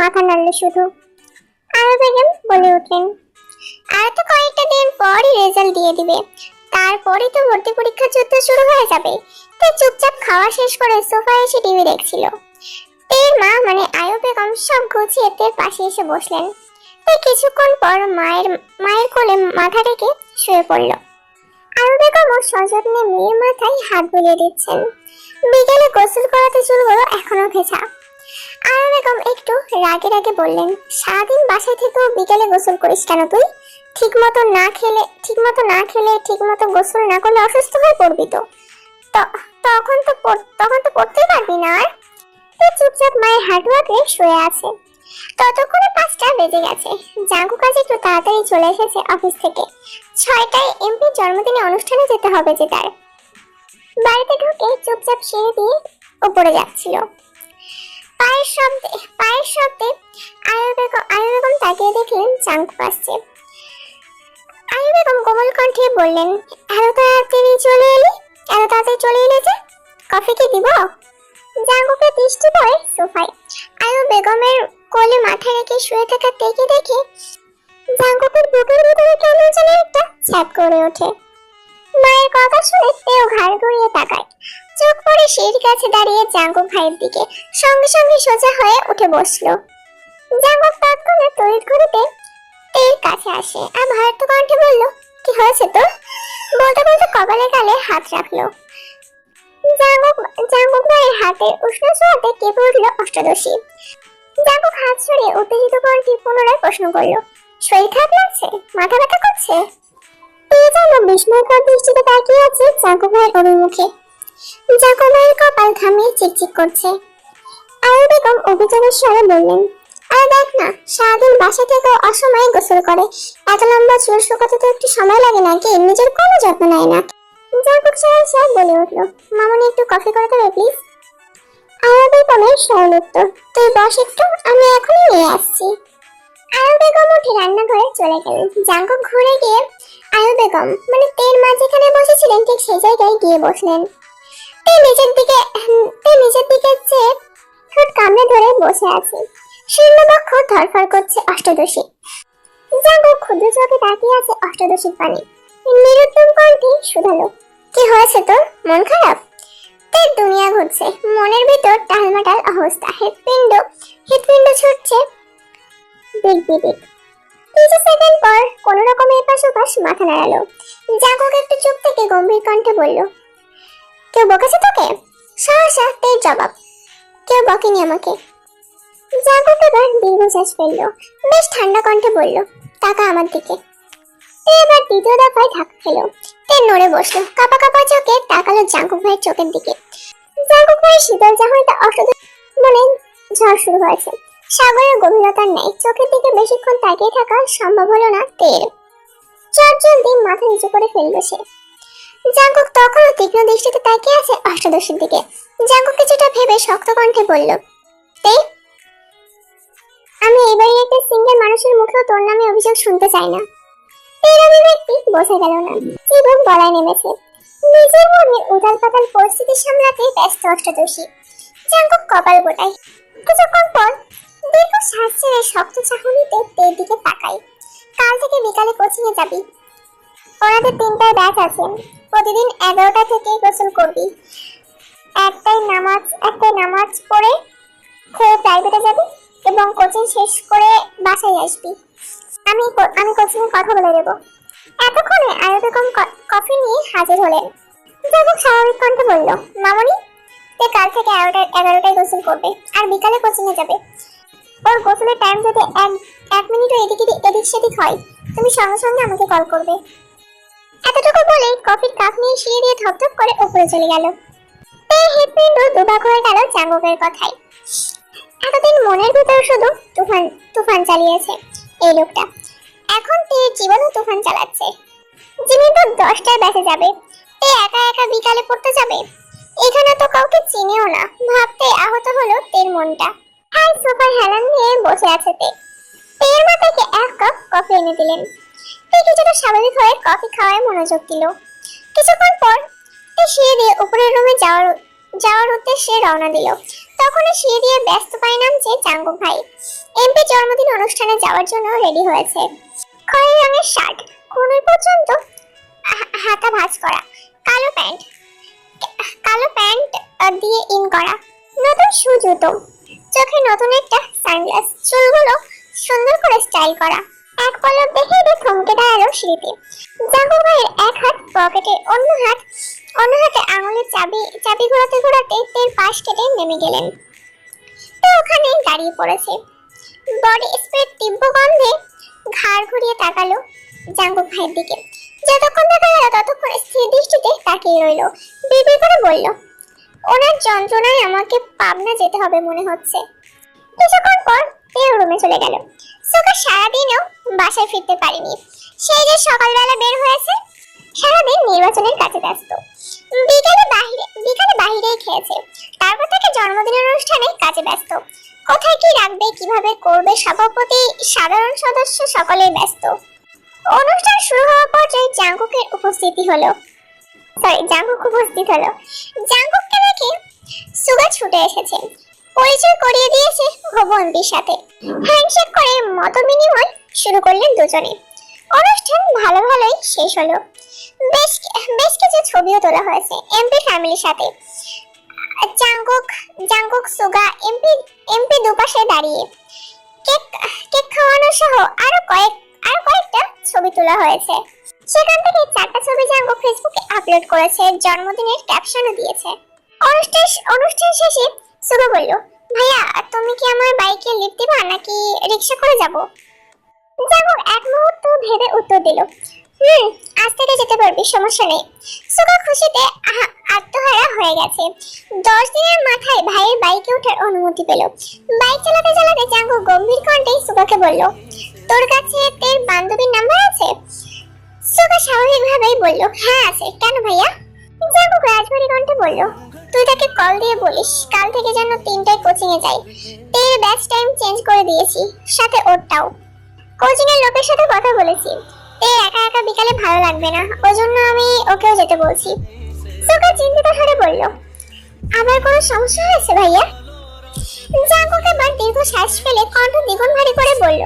মাথা নাড়ল শুধু। আরও বেগম বলে উঠলেন আর তো কয়েকটা দিন পরই রেজাল্ট দিয়ে দিবে। তারপরই তো ভর্তি পরীক্ষা যুদ্ধ শুরু হয়ে যাবে। তাই চুপচাপ খাওয়া শেষ করে সোফায় এসে টিভি দেখছিল। তের মা মানে আয়ু বেগম সব গুছিয়ে তের পাশে এসে বসলেন। তাই কিছুক্ষণ পর মায়ের মায়ের কোলে মাথা রেখে শুয়ে পড়ল। আয়ু বেগমও সযত্নে মেয়ের মাথায় হাত বুলিয়ে দিচ্ছেন। বিকেলে গোসল করাতে চুলগুলো এখনও ভেজা। আয়ু বেগম একটু রাগে রাগে বললেন, সারাদিন বাসায় থেকেও বিকেলে গোসল করিস কেন তুই? ঠিক মতো না খেলে ঠিক মতো না খেলে ঠিক মতো গোসল না করলে অসুস্থ হয়ে পড়বি তো। তখন তো তখন তো পড়তেই পারবি না আর। তুই চুপচাপ মায়ের হাঁটুয়াকে শুয়ে আছে। ততক্ষণে পাঁচটা বেজে গেছে। জাগু কাজ একটু তাড়াতাড়ি চলে এসেছে অফিস থেকে। ছয়টায় এমপির জন্মদিনে অনুষ্ঠানে যেতে হবে যে তার। বাড়িতে ঢুকে চুপচাপ সিঁড়ি দিয়ে উপরে যাচ্ছিল। পায়ের শব্দে পায়ের শব্দে আয়ু বেগম আয়ু বেগম তাকিয়ে দেখলেন চাঙ্কু আসছে। আয়ু বেগম, কোমল কণ্ঠে বললেন এত তাড়াতাড়ি চলে এলি? এত তাড়াতাড়ি চলে এলে কফি কি দিব? জাঙ্কুকে দৃষ্টি পড়ে সোফায়। আয়ু বেগমের কোলে মাথা রেখে শুয়ে থাকা দেখে দেখে জাঙ্কুকের বুকের ভিতরে কেন যেন একটা ছ্যাপ করে ওঠে। মায়ের কথা শুনে তেও ঘাড় ঘুরিয়ে তাকায়। চোখ পড়ে সিঁড়ির কাছে দাঁড়িয়ে জাঙ্কুক ভাইয়ের দিকে সঙ্গে সঙ্গে সোজা হয়ে উঠে বসল। জাঙ্কুক তৎক্ষণাৎ তড়িৎ ঘড়িতে তের কাছে আসে। আর ভারত কণ্ঠে বলল, কি হয়েছে তোর? বলতে বলতে কপালে গালে হাত রাখল। জাঙ্কুক জাঙ্কুক ভাইয়ের হাতের উষ্ণ ছোঁয়াতে কেঁপে উঠল অষ্টাদশী। জাঙ্কুক হাত সরিয়ে উত্তেজিত কণ্ঠে পুনরায় প্রশ্ন করল, শরীর খারাপ লাগছে? মাথা ব্যথা করছে? এই যেন বিস্ময়কর দৃষ্টিতে তাকিয়ে আছে জাঙ্কুক ভাইয়ের অভিমুখে। জাঙ্কুক ভাইয়ের কপাল ঘামিয়ে চিকচিক করছে। আয়ু বেগম অভিযোগের স্বরে বললেন আর দেখ না, সারাদিন বাসা থেকেও অসময়ে গোসল করে। এত লম্বা চুল শুকাতে তো একটু সময় লাগে নাকি? নিজের কোনো যত্ন নেয় না। জাঙ্কুক সাহেব সাহেব বলে উঠল। মামনি একটু কফি করে দেবে প্লিজ আয়ু বেগমের সরল উত্তর, তুই বস একটু, আমি এখনই নিয়ে আসছি। আয়ু বেগম উঠে রান্নাঘরে চলে গেলেন জাঙ্কুক ঘুরে গিয়ে আয়ু বেগম মানে তের মা যেখানে বসেছিলেন, ঠিক সেই জায়গায় গিয়ে বসলেন। তে নিচের দিকে, তে নিচের দিকে চেয়ে ঠোঁট কামড়ে ধরে বসে আছে। শীর্ণবক্ষ ধরফর করছে অষ্টদশী। জাঙ্গু ক্ষুদ্র চোখে তাকিয়ে আছে অষ্টদশীর পানে। নিরুত্তম কণ্ঠে শুধালো কি হয়েছে তোর? মন খারাপ? তের দুনিয়া ঘুরছে। মনের ভিতর টালমাটাল অবস্থা। হৃৎপিণ্ড হৃৎপিণ্ড ছুটছে বিগ বিগ কিছু সেকেন্ড পর কোনো রকম এপাশ ওপাশ মাথা নাড়ালো। জাগক একটু চুপ থেকে গম্ভীর কণ্ঠে বলল, কেউ বকেছে তোকে? সহসা, তের জবাব। কেউ বকেনি আমাকে। জাগক এবার দীর্ঘশ্বাস ফেলল বেশ ঠান্ডা কণ্ঠে বলল টাকা আমার দিকে। এবার দ্বিতীয় দফায় ধাক্কা খেলো। তে নড়ে বসল, কাপা কাপা চোখে তাকালো জাঙ্কুক ভাইয়ের চোখের দিকে। জাঙ্কুক ভাইয়ের শীতল জাহইতে অসদ মনে ঝড় শুরু হয়েছে। সাগরের গভীরতার ন্যায় চোখের দিকে বেশিক্ষণ তাকিয়ে থাকা সম্ভব হলো না তের চট জলদি মাথা নিচু করে ফেলল সে। জাঙ্কুক তখনও তীক্ষ্ণ দৃষ্টিতে তাকিয়ে আছে অষ্টাদশীর দিকে জাঙ্কুক কিছুটা ভেবে শক্ত কণ্ঠে বলল তে আমি এবারে একটা সিঙ্গেল মানুষের মুখেও তোর নামে অভিযোগ শুনতে চাই না। তের অভিব্যক্তি বোঝা গেল না। চিবুক গলায় নেমেছে। নিজের মনের উদাল পাতাল পরিস্থিতি সামলাতে ব্যস্ত অষ্টাদশী জাঙ্কুক কপাল গোটায়। কিছুক্ষণ পর দীর্ঘ শ্বাস ছেড়ে শক্ত চাহনিতে তের দিকে তাকাই। কাল থেকে বিকালে কোচিংয়ে যাবি। ওনাদের তিনটায় ব্যাচ আছে। প্রতিদিন এগারোটা থেকে গোসল করবি। একটাই নামাজ একটাই নামাজ পড়ে খেয়ে প্রাইভেটে যাবি। এবং কোচিং শেষ করে বাসায় আসবি। আমি আমি কোচিং কথা বলে দেবো এতক্ষণে আয়ু বেগম কফি নিয়ে হাজির হলেন। যাব স্বাভাবিক কণ্ঠে বলল, মামনি, তে কাল থেকে এগারোটায় এগারোটায় গোসল করবে, আর বিকালে কোচিং এ যাবে। ওর গোসলের টাইম যদি এক এক মিনিটও এদিক এদিক সেদিক হয়, তুমি সঙ্গে সঙ্গে আমাকে কল করবে। এতটুকু বলে কফির কাপ নিয়ে সিঁড়ি দিয়ে ধপধপ করে উপরে চলে গেল। তে হৃৎপিণ্ড দুবাক হয়ে গেল চাঙ্গকের কথায়। এতদিন মনের ভিতর শুধু তুফান তুফান চালিয়েছে এই লোকটা। এখন তে জীবনও তুফান চালাচ্ছে। যিনি তো দশটায় বেঁচে যাবে, তে একা একা বিকালে পড়তে যাবে। এখানে তো কাউকে চিনেও না। ভাবতে আহত হলো তের মনটা। হাই সোফার হেলান দিয়ে বসে আছে তে। তের মাথাকে এক কাপ কফি এনে দিলেন। তে কিছুটা স্বাভাবিক হয়ে কফি খাওয়ায় মনোযোগ দিল। কিছুক্ষণ পর তে সিঁড়ি দিয়ে উপরের রুমে যাওয়ার যাওয়ার উদ্দেশ্যে রওনা দিল। তখনই সিঁড়ি দিয়ে ব্যস্ত পায় নামছে চাঙ্গু ভাই। এমপি জন্মদিন অনুষ্ঠানে যাওয়ার জন্য রেডি হয়েছে। খয়েরি রঙের শার্ট, কোনই পর্যন্ত হাতা ভাঁজ করা, কালো প্যান্ট কালো প্যান্ট দিয়ে ইন করা, নতুন শু জুতো, চোখে নতুন একটা সানগ্লাস, চুলগুলো সুন্দর করে স্টাইল করা। এক পলক দেখে এদের থমকে দাঁড়াল ভাইয়ের এক হাত পকেটে, অন্য হাত, অন্য হাতে আঙুলের চাবি চাবি ঘোরাতে ঘোরাতে পাশ কেটে নেমে গেলেন। তো ওখানে দাঁড়িয়ে পড়েছে। বডি স্প্রের তীব্র গন্ধে ঘাড় ঘুরিয়ে তাকালো জাঙ্গুক ভাইয়ের দিকে। যতক্ষণ দেখা গেল, ততক্ষণ স্থির দৃষ্টিতে তাকিয়ে রইল। বিড়বিড় করে বলল, ওনার যন্ত্রণায় আমাকে পাবনা যেতে হবে মনে হচ্ছে। কিছুক্ষণ পর তেও রুমে চলে গেল। সুকা সারাদিনও বাসায় ফিরতে পারেনি। সেই যে সকালবেলা বের হয়েছে, সারাদিন নির্বাচনের কাছে ব্যস্ত। বিকালে বাহিরে, বিকালে বাহিরেই খেয়েছে। তারপর থেকে জন্মদিনের অনুষ্ঠানে কাজে ব্যস্ত। কোথায় কি রাখবে, কীভাবে করবে, সভাপতি, সাধারণ সদস্য সকলেই ব্যস্ত। অনুষ্ঠান শুরু হওয়ার পর্যায়ে জাঙ্কুকের উপস্থিতি হলো সরি জাঙ্কুক উপস্থিত হলো। জাঙ্কুককে দেখে সুগা ছুটে এসেছে। পরিচয় করিয়ে দিয়েছে ভবন্তির সাথে। হ্যান্ডশেক করে মত বিনিময় শুরু করলেন দুজনে। অনুষ্ঠান ভালো ভালোই শেষ হলো। বেশ বেশ কিছু ছবিও তোলা হয়েছে এমপি ফ্যামিলির সাথে। Jungkook Jungkook Suga MP MP দুপাশে দাঁড়িয়ে। কেক কেক খাওয়ানো সহ আরও কয়েক, আরও কয়েকটা ছবি তোলা হয়েছে। সেখান থেকে চারটা ছবি জাঙ্কুক ফেসবুকে আপলোড করেছে, জন্মদিনের ক্যাপশনও দিয়েছে। অনুষ্ঠান অনুষ্ঠান শেষে সুগা বলল, ভাইয়া, তুমি কি আমার বাইকে লিফট দিবা নাকি রিক্সা করে যাব? জাঙ্কুক এক মুহূর্ত ভেবে উত্তর দিল, হুম, আজ থেকে যেতে পারবি, সমস্যা নেই। সুগা খুশিতে আত্মহারা হয়ে গেছে। দশ দিনের মাথায় ভাইয়ের বাইকে ওঠার অনুমতি পেল। বাইক চালাতে চালাতে জাঙ্গু গম্ভীর কণ্ঠে সুগাকে বলল, তোর কাছে তোর বান্ধবীর নাম্বার আছে? সুগা স্বাভাবিকভাবেই বলল হ্যাঁ আছে। কেন ভাইয়া? জাঙ্গু রাজবাড়ি কণ্ঠে বলল তুই তাকে কল দিয়ে বলিস, কাল থেকে যেন তিনটায় কোচিং এ যাই। তের ব্যাচ টাইম চেঞ্জ করে দিয়েছি, সাথে ওরটাও। কোচিং এর লোকের সাথে কথা বলেছি। তে একা একা বিকালে ভালো লাগবে না ওই জন্য আমি ওকেও যেতে বলছি। সুগা চিন্তিত হারে বলল আবার কোনো সমস্যা হয়েছে ভাইয়া? জাঙ্কুক এবার দীর্ঘ শ্বাস ফেলে কণ্ঠ দ্বিগুণ ভারী করে বলল,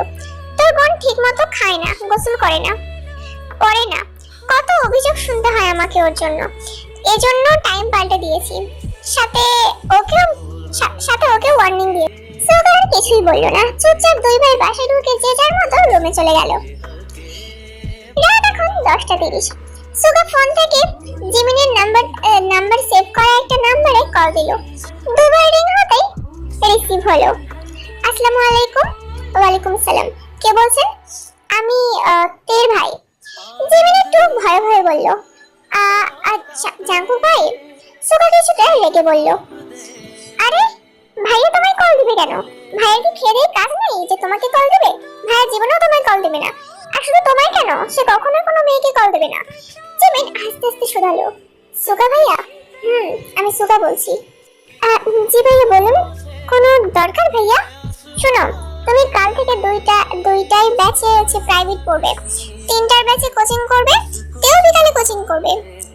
তোর বোন ঠিক মতো খায় না, গোসল করে না। পরে না? কত অভিযোগ শুনতে হয় আমাকে ওর জন্য। এজন্য টাইম পাল্টে দিয়েছি। সাথে ওকেও, সা- সাথে ওকে ওয়ার্নিং দিয়ে। সুগা আর কিছুই বলল না। চুপচাপ দুই ভাই বাসায় ঢুকে যে যার মতো রুমে চলে গেল। রাত এখন দশটা তিরিশ। সুগা ফোন থেকে জিমিনের নাম্বার নাম্বার সেভ করা একটা নাম্বারে কল দিল। দুবার রিং হতেই রিসিভ হলো। আসসালামু আলাইকুম। ওয়ালাইকুম সালাম কে বলছেন? আমি তের ভাই। জিমিন একটু ভয় ভয় বলল আচ্ছা জাঙ্কু ভাই সুগা কিছুটা রেগে বলল, আরে, ভাইয়া তোমায় কল দিবে কেন? ভাইয়ের কি খেয়ে কাজ নেই যে তোমাকে কল দেবে? ভাইয়া জীবনেও তোমায় কল দেবে না। আর শুধু তোমায় কেন? সে কখনো কোনো মেয়েকে কল দেবে না। জিমিন আস্তে আস্তে শোধালো। সুগা ভাইয়া? হুম, আমি সুগা বলছি। জি ভাইয়া, বলুন। কোনো দরকার ভাইয়া? শোনো, তুমি কাল থেকে দুইটা, দুইটাই ব্যাচে হচ্ছে প্রাইভেট পড়বে। তিনটার ব্যাচে কোচিং করবে তেও বিকালে কোচিং করবে।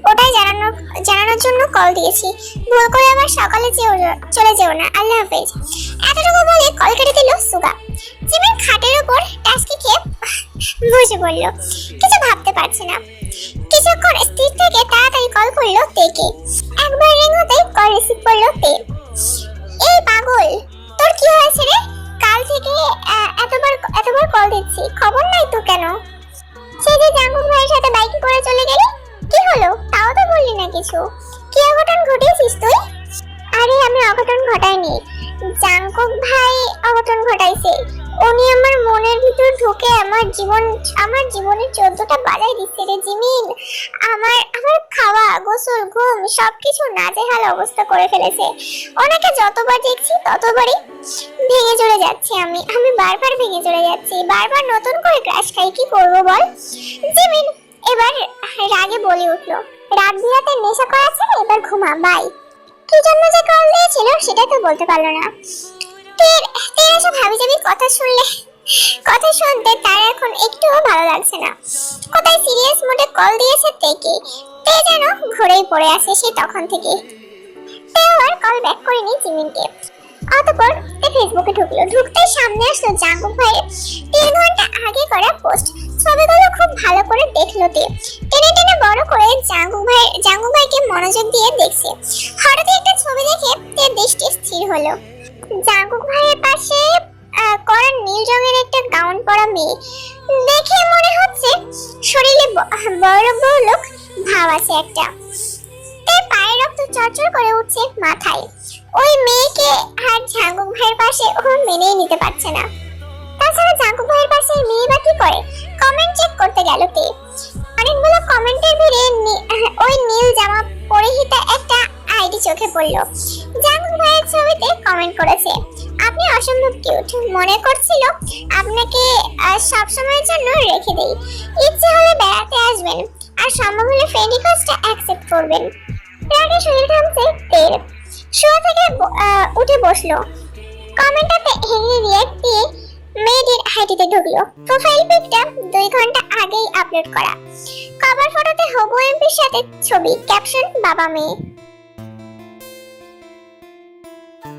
ওটাই জানানোর জানানোর জন্য কল দিয়েছি। ভুল করে আবার সকালে যেও, চলে যেও না। আল্লাহ হাফেজ। এতটুকু বলে কল কেটে দিল সুগা। জিমের খাটের উপর টাস্কি খেয়ে বসে পড়ল। কিছু ভাবতে পারছে না। কিছুক্ষণ স্থির থেকে তাড়াতাড়ি কল করল তেকে। একবার রিং হতেই কল রিসিভ করল তে। এই পাগল, তোর কি হয়েছে রে? কাল থেকে এতবার এতবার কল দিচ্ছি। খবর নাই তো কেন? সে যে ভাইয়ের সাথে বাইকে করে চলে গেলি? কি হলো? তাও তো বললি না কিছু। কি অঘটন ঘটিয়েছিস তুই? আরে, আমি অঘটন ঘটাইনি। জাঙ্কুক ভাই অঘটন ঘটাইছে। উনি আমার মনের ভিতর ঢুকে আমার জীবন, আমার জীবনের চোদ্দটা বাজাই দিচ্ছে রে জিমিন। আমার আমার খাওয়া, গোসল, ঘুম, সবকিছু নাজেহাল অবস্থা করে ফেলেছে। ওনাকে যতবার দেখছি ততবারই ভেঙে চলে যাচ্ছি আমি। আমি বারবার ভেঙে চলে যাচ্ছি। বারবার নতুন করে ক্রাশ খাই, কি করব বল? জিমিন, এবার রাগে বলে উঠল রাত বিরাতে নেশা করাচ্ছে এবার ঘুমা বাই কি জন্য যে কল দিয়েছিল সেটা তো বলতে পারল না। তের তের এসব হাবিজাবি কথা শুনলে, কথা শুনতে তার এখন একটুও ভালো লাগছে না। কোথায় সিরিয়াস মোডে কল দিয়েছে তেকে তে যেন ঘুরেই পড়ে আছে সে তখন থেকে তে আবার কল ব্যাক করেনি জিমিনকে। অতঃপর তে ফেসবুকে ঢুকলো। ঢুকতেই সামনে আসলো জাঙ্গুক ভাইয়ের। তিন ঘণ্টা আগে করা পোস্ট। ছবিগুলো খুব ভালো করে দেখল তে। টেনে টেনে বড় করে জাঙ্গুক ভাই, জাঙ্গুক ভাইকে মনোযোগ দিয়ে দেখছে। হঠাৎ একটা ছবি দেখে তে দৃষ্টি স্থির হলো। জাঙ্গুক ভাইয়ের পাশে করা নীল রঙের একটা গাউন পরা মেয়ে। দেখে মনে হচ্ছে শরীরে বড় বড় লোক ভাব আছে একটা। তার পায়ের রক্ত চরচর করে উঠছে মাথায়। ওই মেয়েকে আর জাঙ্গুক ভাইয়ের পাশে ও মেনেই নিতে পারছে না। তাছাড়া জাঙ্গুক ভাইয়ের পাশে মেয়ে বা কি করে? কমেন্ট চেক করতে গেল তে অনেকগুলো কমেন্টের ভিড়ে ওই নীল জামা পরিহিত একটা আইডি চোখে পড়ল। জাঙ্গুক ভাইয়ের ছবিতে কমেন্ট করেছে, আপনি অসম্ভব কিউট মনে করছিল আপনাকে সব সময়ের জন্য রেখে দেই। ইচ্ছে হলে বেড়াতে আসবেন, আর সম্ভব হলে ফ্রেন্ড রিকোয়েস্টটা অ্যাকসেপ্ট করবেন। রাগে শরীর ঘামছে তের শোয়া থেকে উঠে বসল। কমেন্টটাতে হিন্দি রিয়াক্ট দিয়ে মেয়েদের হাইটিতে ঢুকলো। প্রোফাইল পিকটা দুই ঘণ্টা আগেই আপলোড করা। কভার ফটোতে হবু এমপির সাথে ছবি ক্যাপশন বাবা মেয়ে।